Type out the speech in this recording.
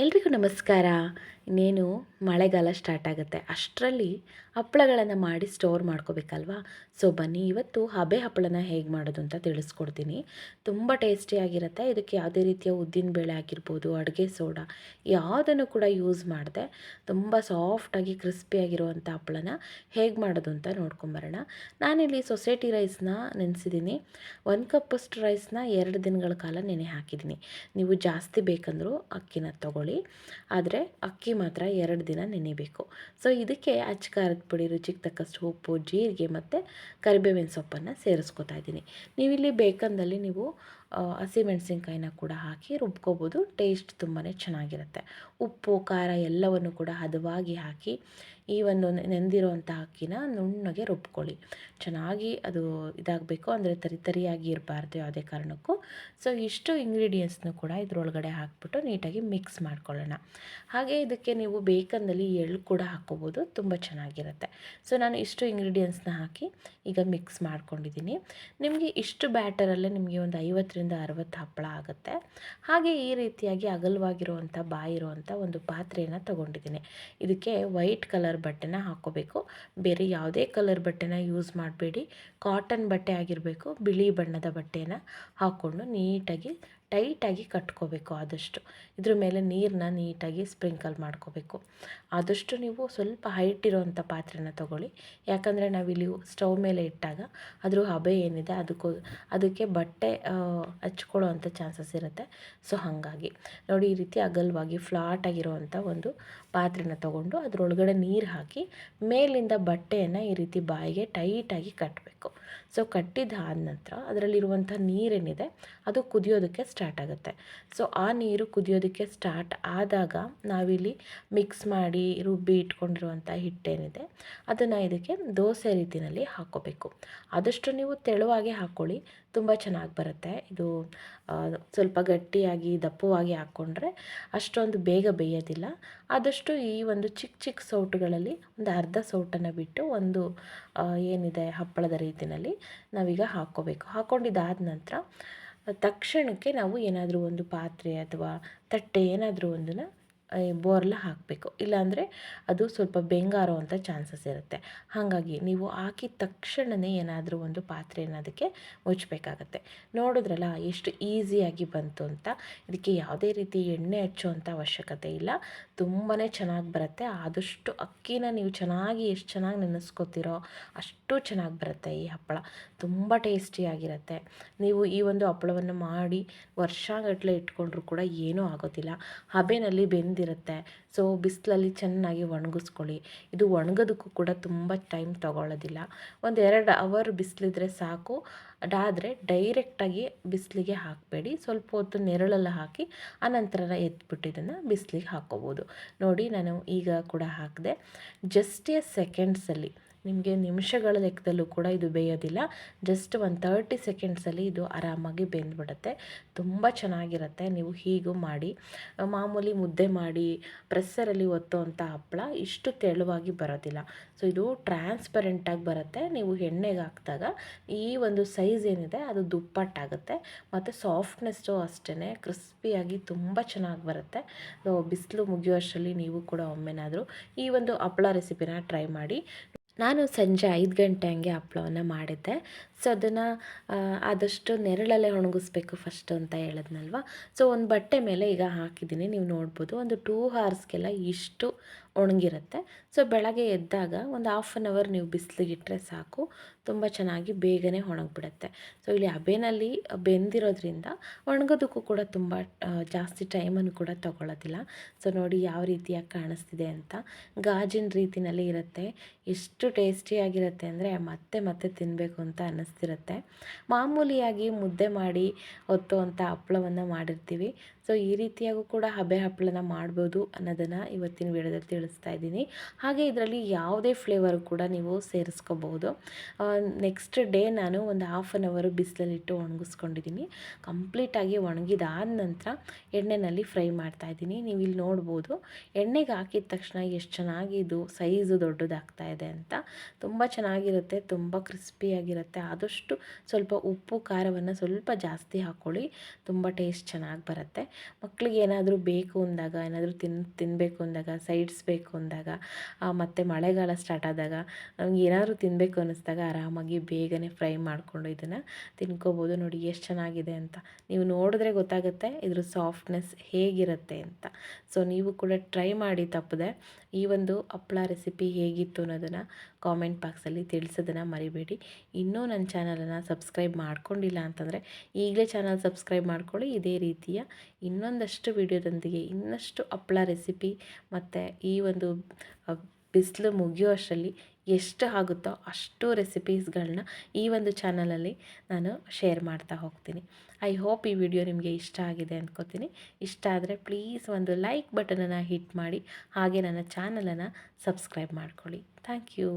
ಎಲ್ರಿಗೂ ನಮಸ್ಕಾರ. ಇನ್ನೇನು ಮಳೆಗಾಲ ಸ್ಟಾರ್ಟ್ ಆಗುತ್ತೆ. ಅಷ್ಟರಲ್ಲಿ ಹಪ್ಪಳಗಳನ್ನು ಮಾಡಿ ಸ್ಟೋರ್ ಮಾಡ್ಕೋಬೇಕಲ್ವಾ? ಸೊ ಬನ್ನಿ, ಇವತ್ತು ಹಬೆ ಹಪ್ಪಳನ ಹೇಗೆ ಮಾಡೋದು ಅಂತ ತಿಳಿಸ್ಕೊಡ್ತೀನಿ. ತುಂಬ ಟೇಸ್ಟಿಯಾಗಿರುತ್ತೆ ಇದಕ್ಕೆ ಯಾವುದೇ ರೀತಿಯ ಉದ್ದಿನ ಬೇಳೆ ಆಗಿರ್ಬೋದು, ಅಡುಗೆ ಸೋಡಾ, ಯಾವುದನ್ನು ಕೂಡ ಯೂಸ್ ಮಾಡಿದೆ. ತುಂಬ ಸಾಫ್ಟಾಗಿ ಕ್ರಿಸ್ಪಿಯಾಗಿರುವಂಥ ಹಪ್ಪಳನ ಹೇಗೆ ಮಾಡೋದು ಅಂತ ನೋಡ್ಕೊಂಬರೋಣ. ನಾನಿಲ್ಲಿ ಸೊಸೈಟಿ ರೈಸ್ನ ನೆನೆಸಿದ್ದೀನಿ ಒಂದು ಕಪ್ಪಷ್ಟು ರೈಸ್ನ ಎರಡು ದಿನಗಳ ಕಾಲ ನೆನೆ ಹಾಕಿದ್ದೀನಿ ನೀವು ಜಾಸ್ತಿ ಬೇಕಂದರೂ ಅಕ್ಕಿನ ತಗೊಳ್ಳಿ. ಆದರೆ ಅಕ್ಕಿ ಮಾತ್ರ ಎರಡು ದಿನ ನೆನೆಯಬೇಕು. ಸೊ ಇದಕ್ಕೆ ಅಚ್ಚ ಖಾರದ ಪುಡಿ, ರುಚಿಗೆ ತಕ್ಕಷ್ಟು ಉಪ್ಪು, ಜೀರಿಗೆ ಮತ್ತು ಕರಿಬೇವಿನ ಸೊಪ್ಪನ್ನು ಸೇರಿಸ್ಕೊತಾ ಇದ್ದೀನಿ. ನೀವಿಲ್ಲಿ ಬೇಕಂದಲ್ಲಿ ನೀವು ಹಸಿಮೆಣಸಿನ್ಕಾಯಿನ ಕೂಡ ಹಾಕಿ ರುಬ್ಕೋಬೋದು. ಟೇಸ್ಟ್ ತುಂಬಾ ಚೆನ್ನಾಗಿರುತ್ತೆ. ಉಪ್ಪು, ಖಾರ ಎಲ್ಲವನ್ನು ಕೂಡ ಹದವಾಗಿ ಹಾಕಿ ಈ ಒಂದು ನೆಂದಿರುವಂಥ ಅಕ್ಕಿನ ನುಣ್ಣಗೆ ರುಬ್ಕೊಳ್ಳಿ. ಚೆನ್ನಾಗಿ ಅದು ಇದಾಗಬೇಕು ಅಂದರೆ ತರಿ ತರಿಯಾಗಿ ಇರಬಾರ್ದು ಯಾವುದೇ ಕಾರಣಕ್ಕೂ. ಸೊ, ಇಷ್ಟು ಇಂಗ್ರೀಡಿಯೆಂಟ್ಸ್ನು ಕೂಡ ಇದರೊಳಗಡೆ ಹಾಕ್ಬಿಟ್ಟು ನೀಟಾಗಿ ಮಿಕ್ಸ್ ಮಾಡ್ಕೊಳ್ಳೋಣ. ಹಾಗೆ ಇದಕ್ಕೆ ನೀವು ಬೇಕಂದಲ್ಲಿ ಎಳ್ಳು ಕೂಡ ಹಾಕ್ಕೋಬೋದು. ತುಂಬ ಚೆನ್ನಾಗಿರುತ್ತೆ. ಸೊ, ನಾನು ಇಷ್ಟು ಇಂಗ್ರೀಡಿಯೆಂಟ್ಸ್ನ ಹಾಕಿ ಈಗ ಮಿಕ್ಸ್ ಮಾಡ್ಕೊಂಡಿದ್ದೀನಿ. ನಿಮಗೆ ಇಷ್ಟು ಬ್ಯಾಟರಲ್ಲೇ ನಿಮಗೆ ಒಂದು ಐವತ್ತರಿಂದ ಅರವತ್ತು ಹಪ್ಪಳ ಆಗುತ್ತೆ. ಹಾಗೆ ಈ ರೀತಿಯಾಗಿ ಅಗಲವಾಗಿರುವಂಥ ಬಾಯಿರುವಂಥ ಒಂದು ಪಾತ್ರೆಯನ್ನು ತಗೊಂಡಿದ್ದೀನಿ. ಇದಕ್ಕೆ ವೈಟ್ ಕಲರ್ ಬಟ್ಟೆನ ಹಾಕ್ಕೋಬೇಕು ಬೇರೆ ಯಾವುದೇ ಕಲರ್ ಬಟ್ಟೆನ ಯೂಸ್ ಮಾಡಬೇಡಿ. ಕಾಟನ್ ಬಟ್ಟೆ ಆಗಿರಬೇಕು, ಬಿಳಿ ಬಣ್ಣದ ಬಟ್ಟೆನ ಹಾಕ್ಕೊಂಡು ನೀಟಾಗಿ ಟೈಟಾಗಿ ಕಟ್ಕೋಬೇಕು ಆದಷ್ಟು. ಇದ್ರ ಮೇಲೆ ನೀರನ್ನ ನೀಟಾಗಿ ಸ್ಪ್ರಿಂಕಲ್ ಮಾಡ್ಕೋಬೇಕು. ಆದಷ್ಟು ನೀವು ಸ್ವಲ್ಪ ಹೈಟ್ ಇರೋವಂಥ ಪಾತ್ರೆನ ತಗೊಳ್ಳಿ. ಯಾಕಂದರೆ ನಾವಿಲ್ಲಿ ಸ್ಟವ್ ಮೇಲೆ ಇಟ್ಟಾಗ ಅದ್ರ ಹಬೆ ಏನಿದೆ ಅದಕ್ಕೂ ಅದಕ್ಕೆ ಬಟ್ಟೆ ಹಚ್ಕೊಳ್ಳೋ ಅಂಥ ಚಾನ್ಸಸ್ ಇರುತ್ತೆ. ಸೊ, ಹಾಗಾಗಿ ನೋಡಿ ಈ ರೀತಿ ಅಗಲವಾಗಿ ಫ್ಲಾಟ್ ಆಗಿರೋವಂಥ ಒಂದು ಪಾತ್ರೆನ ತಗೊಂಡು ಅದರೊಳಗಡೆ ನೀರು ಹಾಕಿ ಮೇಲಿಂದ ಬಟ್ಟೆಯನ್ನು ಈ ರೀತಿ ಬಾಯಿಗೆ ಟೈಟಾಗಿ ಕಟ್ಟಬೇಕು ಸೊ ಆದ ನಂತರ ಅದರಲ್ಲಿರುವಂಥ ನೀರೇನಿದೆ ಅದು ಕುದಿಯೋದಕ್ಕೆ ಸ್ಟಾರ್ಟ್ ಆಗುತ್ತೆ. ಸೊ ಆ ನೀರು ಕುದಿಯೋದಕ್ಕೆ ಸ್ಟಾರ್ಟ್ ಆದಾಗ ನಾವಿಲ್ಲಿ ಮಿಕ್ಸ್ ಮಾಡಿ ರುಬ್ಬಿ ಇಟ್ಕೊಂಡಿರುವಂಥ ಹಿಟ್ಟೇನಿದೆ, ಅದನ್ನು ಇದಕ್ಕೆ ದೋಸೆ ರೀತಿಯಲ್ಲಿ ಹಾಕೋಬೇಕು. ಆದಷ್ಟು ನೀವು ತೆಳುವಾಗಿ ಹಾಕ್ಕೊಳ್ಳಿ ತುಂಬ ಚೆನ್ನಾಗಿ ಬರುತ್ತೆ. ಇದು ಸ್ವಲ್ಪ ಗಟ್ಟಿಯಾಗಿ ದಪ್ಪವಾಗಿ ಹಾಕ್ಕೊಂಡ್ರೆ ಅಷ್ಟೊಂದು ಬೇಗ ಬೇಯೋದಿಲ್ಲ. ಆದಷ್ಟು ಈ ಒಂದು ಚಿಕ್ಕ ಚಿಕ್ಕ ಸೌಟುಗಳಲ್ಲಿ ಒಂದು ಅರ್ಧ ಸೌಟನ್ನು ಬಿಟ್ಟು ಒಂದು ಏನಿದೆ ಹಪ್ಪಳದ ರೀತಿಯಲ್ಲಿ ನಾವೀಗ ಹಾಕ್ಕೋಬೇಕು ಹಾಕ್ಕೊಂಡಿದ್ದಾದ ನಂತರ ತಕ್ಷಣಕ್ಕೆ ನಾವು ಏನಾದರೂ ಒಂದು ಪಾತ್ರೆ ಅಥವಾ ತಟ್ಟೆ ಏನಾದರೂ ಒಂದನ್ನು ಬೋರ್ಲ ಹಾಕಬೇಕು. ಇಲ್ಲಾಂದರೆ ಅದು ಸ್ವಲ್ಪ ಬೆಂಗಾರೋ ಅಂತ ಚಾನ್ಸಸ್ ಇರುತ್ತೆ. ಹಾಗಾಗಿ ನೀವು ಹಾಕಿದ ತಕ್ಷಣವೇ ಏನಾದರೂ ಒಂದು ಪಾತ್ರೆನ ಅದಕ್ಕೆ ಮುಚ್ಚಬೇಕಾಗತ್ತೆ. ನೋಡಿದ್ರಲ್ಲ, ಎಷ್ಟು ಈಸಿಯಾಗಿ ಬಂತು ಅಂತ. ಇದಕ್ಕೆ ಯಾವುದೇ ರೀತಿ ಎಣ್ಣೆ ಹಚ್ಚುವಂಥ ಅವಶ್ಯಕತೆ ಇಲ್ಲ. ತುಂಬಾ ಚೆನ್ನಾಗಿ ಬರುತ್ತೆ. ಆದಷ್ಟು ಅಕ್ಕಿನ ನೀವು ಚೆನ್ನಾಗಿ ಎಷ್ಟು ಚೆನ್ನಾಗಿ ನೆನೆಸ್ಕೋತಿರೋ ಅಷ್ಟು ಚೆನ್ನಾಗಿ ಬರುತ್ತೆ ಈ ಹಪ್ಪಳ. ತುಂಬ ಟೇಸ್ಟಿಯಾಗಿರುತ್ತೆ. ನೀವು ಈ ಒಂದು ಹಪ್ಪಳವನ್ನು ಮಾಡಿ ವರ್ಷಗಟ್ಟಲೆ ಇಟ್ಕೊಂಡ್ರೂ ಕೂಡ ಏನೂ ಆಗೋದಿಲ್ಲ. ಹಬೆನಲ್ಲಿ ಬೆಂದಿರುತ್ತೆ ಸೊ ಬಿಸಿಲಲ್ಲಿ ಚೆನ್ನಾಗಿ ಒಣಗಿಸ್ಕೊಳ್ಳಿ. ಇದು ಒಣಗೋದಕ್ಕೂ ಕೂಡ ತುಂಬ ಟೈಮ್ ತಗೊಳ್ಳೋದಿಲ್ಲ. ಒಂದು ಎರಡು ಅವರ್ ಬಿಸಿಲಿದ್ರೆ ಸಾಕು. ಅದಾದರೆ ಡೈರೆಕ್ಟಾಗಿ ಬಿಸಿಲಿಗೆ ಹಾಕಬೇಡಿ. ಸ್ವಲ್ಪ ಹೊತ್ತು ನೆರಳಲ್ಲಿ ಹಾಕಿ, ಆನಂತರ ಎತ್ಬಿಟ್ಟು ಇದನ್ನು ಬಿಸಿಲಿಗೆ ಹಾಕ್ಕೋಬೋದು. ನೋಡಿ, ನಾನು ಈಗ ಕೂಡ ಹಾಕಿದೆ. ಜಸ್ಟ್ ಎ ಸೆಕೆಂಡ್ಸಲ್ಲಿ ನಿಮಗೆ ನಿಮಿಷಗಳ ಲೆಕ್ಕದಲ್ಲೂ ಕೂಡ ಇದು ಬೇಯೋದಿಲ್ಲ. ಜಸ್ಟ್ ಒಂದು ತರ್ಟಿ ಸೆಕೆಂಡ್ಸಲ್ಲಿ ಇದು ಆರಾಮಾಗಿ ಬೆಂದ್ಬಿಡುತ್ತೆ. ತುಂಬ ಚೆನ್ನಾಗಿರುತ್ತೆ. ನೀವು ಹೀಗೂ ಮಾಡಿ ಮಾಮೂಲಿ ಮುದ್ದೆ ಮಾಡಿ ಪ್ರೆಸ್ಸರಲ್ಲಿ ಒತ್ತುವಂಥ ಹಪ್ಪಳ ಇಷ್ಟು ತೆಳುವಾಗಿ ಬರೋದಿಲ್ಲ. ಸೊ ಇದು ಟ್ರಾನ್ಸ್ಪರೆಂಟಾಗಿ ಬರುತ್ತೆ. ನೀವು ಎಣ್ಣೆಗೆ ಹಾಕಿದಾಗ ಈ ಒಂದು ಸೈಜ್ ಏನಿದೆ, ಅದು ದುಪ್ಪಟ್ಟಾಗುತ್ತೆ. ಮತ್ತು ಸಾಫ್ಟ್ನೆಸ್ಸು ಅಷ್ಟೇ ಕ್ರಿಸ್ಪಿಯಾಗಿ ತುಂಬ ಚೆನ್ನಾಗಿ ಬರುತ್ತೆ. ಬಿಸಿಲು ಮುಗಿಯುವಷ್ಟರಲ್ಲಿ ನೀವು ಕೂಡ ಒಮ್ಮೆನಾದರೂ ಈ ಒಂದು ಹಪ್ಪಳ ರೆಸಿಪಿನ ಟ್ರೈ ಮಾಡಿ. ನಾನು ಸಂಜೆ ಐದು ಗಂಟೆ ಹಂಗೆ ಹಪ್ಳವನ್ನು ಮಾಡಿದ್ದೆ. ಸೊ ಅದನ್ನು ಆದಷ್ಟು ನೆರಳಲ್ಲೇ ಒಣಗಿಸ್ಬೇಕು ಫಸ್ಟ್ ಅಂತ ಹೇಳಿದ್ನಲ್ವ? ಸೊ ಒಂದು ಬಟ್ಟೆ ಮೇಲೆ ಈಗ ಹಾಕಿದ್ದೀನಿ, ನೀವು ನೋಡ್ಬೋದು. ಒಂದು ಟೂ ಹಾರ್ಸ್ಗೆಲ್ಲ ಇಷ್ಟು ಒಣಗಿರುತ್ತೆ. ಸೊ ಬೆಳಗ್ಗೆ ಎದ್ದಾಗ ಒಂದು ಹಾಫ್ ಆನ್ ಅವರ್ ನೀವು ಬಿಸಿಲಿಗಿಟ್ಟರೆ ಸಾಕು. ತುಂಬ ಚೆನ್ನಾಗಿ ಬೇಗನೆ ಒಣಗಿಬಿಡುತ್ತೆ. ಸೊ ಇಲ್ಲಿ ಹಬೆನಲ್ಲಿ ಬೆಂದಿರೋದ್ರಿಂದ ಒಣಗೋದಕ್ಕೂ ಕೂಡ ತುಂಬ ಜಾಸ್ತಿ ಟೈಮನ್ನು ಕೂಡ ತಗೊಳ್ಳೋದಿಲ್ಲ ಸೊ ನೋಡಿ ಯಾವ ರೀತಿಯಾಗಿ ಕಾಣಿಸ್ತಿದೆ ಅಂತ. ಗಾಜಿನ ರೀತಿಯಲ್ಲಿ ಇರುತ್ತೆ. ಎಷ್ಟು ಟೇಸ್ಟಿಯಾಗಿರುತ್ತೆ ಅಂದರೆ ಮತ್ತೆ ಮತ್ತೆ ತಿನ್ನಬೇಕು ಅಂತ ಅನ್ನಿಸ್ತಿರುತ್ತೆ. ಮಾಮೂಲಿಯಾಗಿ ಮುದ್ದೆ ಮಾಡಿ ಹೊತ್ತು ಅಂತ ಹಪ್ಪಳವನ್ನು ಮಾಡಿರ್ತೀವಿ. ಸೊ ಈ ರೀತಿಯಾಗೂ ಕೂಡ ಹಬೆ ಹಪ್ಪಳನ ಮಾಡ್ಬೋದು ಅನ್ನೋದನ್ನು ಇವತ್ತಿನ ವಿಡಿಯೋದಲ್ಲಿ ತಿಳಿಸ್ತಾ ಇದ್ದೀನಿ. ಹಾಗೆ ಇದರಲ್ಲಿ ಯಾವುದೇ ಫ್ಲೇವರ್ ಕೂಡ ನೀವು ಸೇರಿಸ್ಕೋಬಹುದು ನೆಕ್ಸ್ಟ್ ಡೇ ನಾನು ಒಂದು ಹಾಫ್ ಆನ್ ಅವರು ಬಿಸಿಲಲ್ಲಿಟ್ಟು ಒಣಗಿಸ್ಕೊಂಡಿದ್ದೀನಿ. ಕಂಪ್ಲೀಟಾಗಿ ಒಣಗಿದಾದ ನಂತರ ಎಣ್ಣೆಯಲ್ಲಿ ಫ್ರೈ ಮಾಡ್ತಾ ಇದ್ದೀನಿ. ನೀವು ಇಲ್ಲಿ ನೋಡ್ಬೋದು, ಎಣ್ಣೆಗೆ ಹಾಕಿದ ತಕ್ಷಣ ಎಷ್ಟು ಚೆನ್ನಾಗಿ ಇದು ಸೈಜು ದೊಡ್ಡದಾಗ್ತಾ ಇದೆ ಅಂತ. ತುಂಬ ಚೆನ್ನಾಗಿರುತ್ತೆ, ತುಂಬ ಕ್ರಿಸ್ಪಿಯಾಗಿರುತ್ತೆ ಆದಷ್ಟು ಸ್ವಲ್ಪ ಉಪ್ಪು, ಖಾರವನ್ನು ಸ್ವಲ್ಪ ಜಾಸ್ತಿ ಹಾಕ್ಕೊಳ್ಳಿ ತುಂಬ ಟೇಸ್ಟ್ ಚೆನ್ನಾಗಿ ಬರುತ್ತೆ. ಮಕ್ಕಳಿಗೆ ಏನಾದರೂ ಬೇಕು ಅಂದಾಗ, ಏನಾದರೂ ತಿನ್ ತಿನ್ನಬೇಕು ಅಂದಾಗ ಸೈಡ್ಸ್ ಬೇಕು ಅಂದಾಗ ಮತ್ತು ಮಳೆಗಾಲ ಸ್ಟಾರ್ಟ್ ಆದಾಗ, ನಮ್ಗೆ ಏನಾದರೂ ತಿನ್ನಬೇಕು ಅನ್ನಿಸ್ದಾಗ ಆರಾಮಾಗಿ ಬೇಗನೆ ಫ್ರೈ ಮಾಡಿಕೊಂಡು ಇದನ್ನು ತಿನ್ಕೋಬೋದು. ನೋಡಿ ಎಷ್ಟು ಚೆನ್ನಾಗಿದೆ ಅಂತ. ನೀವು ನೋಡಿದ್ರೆ ಗೊತ್ತಾಗುತ್ತೆ ಇದ್ರ ಸಾಫ್ಟ್ನೆಸ್ ಹೇಗಿರುತ್ತೆ ಅಂತ. ಸೊ ನೀವು ಕೂಡ ಟ್ರೈ ಮಾಡಿ ತಪ್ಪದೆ ಈ ಒಂದು ಹಪ್ಪಳ ರೆಸಿಪಿ ಹೇಗಿತ್ತು ಅನ್ನೋದನ್ನು ಕಾಮೆಂಟ್ ಬಾಕ್ಸಲ್ಲಿ ತಿಳಿಸೋದನ್ನು ಮರಿಬೇಡಿ. ಇನ್ನೂ ನನ್ನ ಚಾನಲನ್ನು ಸಬ್ಸ್ಕ್ರೈಬ್ ಮಾಡ್ಕೊಂಡಿಲ್ಲ ಅಂತಂದರೆ ಈಗಲೇ ಚಾನಲ್ ಸಬ್ಸ್ಕ್ರೈಬ್ ಮಾಡ್ಕೊಳ್ಳಿ. ಇದೇ ರೀತಿಯ ಇನ್ನೊಂದಷ್ಟು ವಿಡಿಯೋದೊಂದಿಗೆ ಇನ್ನಷ್ಟು ಹಪ್ಪಳ ರೆಸಿಪಿ ಮತ್ತು ಈ ಒಂದು ಬಿಸಿಲು ಮುಗಿಯೋ ಅಷ್ಟರಲ್ಲಿ ಎಷ್ಟು ಆಗುತ್ತೋ ಅಷ್ಟು ರೆಸಿಪೀಸ್ಗಳನ್ನ ಈ ಒಂದು ಚಾನಲಲ್ಲಿ ನಾನು ಶೇರ್ ಮಾಡ್ತಾ ಹೋಗ್ತೀನಿ. ಐ ಹೋಪ್ ಈ ವಿಡಿಯೋ ನಿಮಗೆ ಇಷ್ಟ ಆಗಿದೆ ಅಂದ್ಕೋತೀನಿ ಇಷ್ಟ ಆದರೆ ಪ್ಲೀಸ್ ಒಂದು ಲೈಕ್ ಬಟನನ್ನು ಹಿಟ್ ಮಾಡಿ ಹಾಗೆ ನನ್ನ ಚಾನಲನ್ನು ಸಬ್ಸ್ಕ್ರೈಬ್ ಮಾಡ್ಕೊಳ್ಳಿ. Thank you.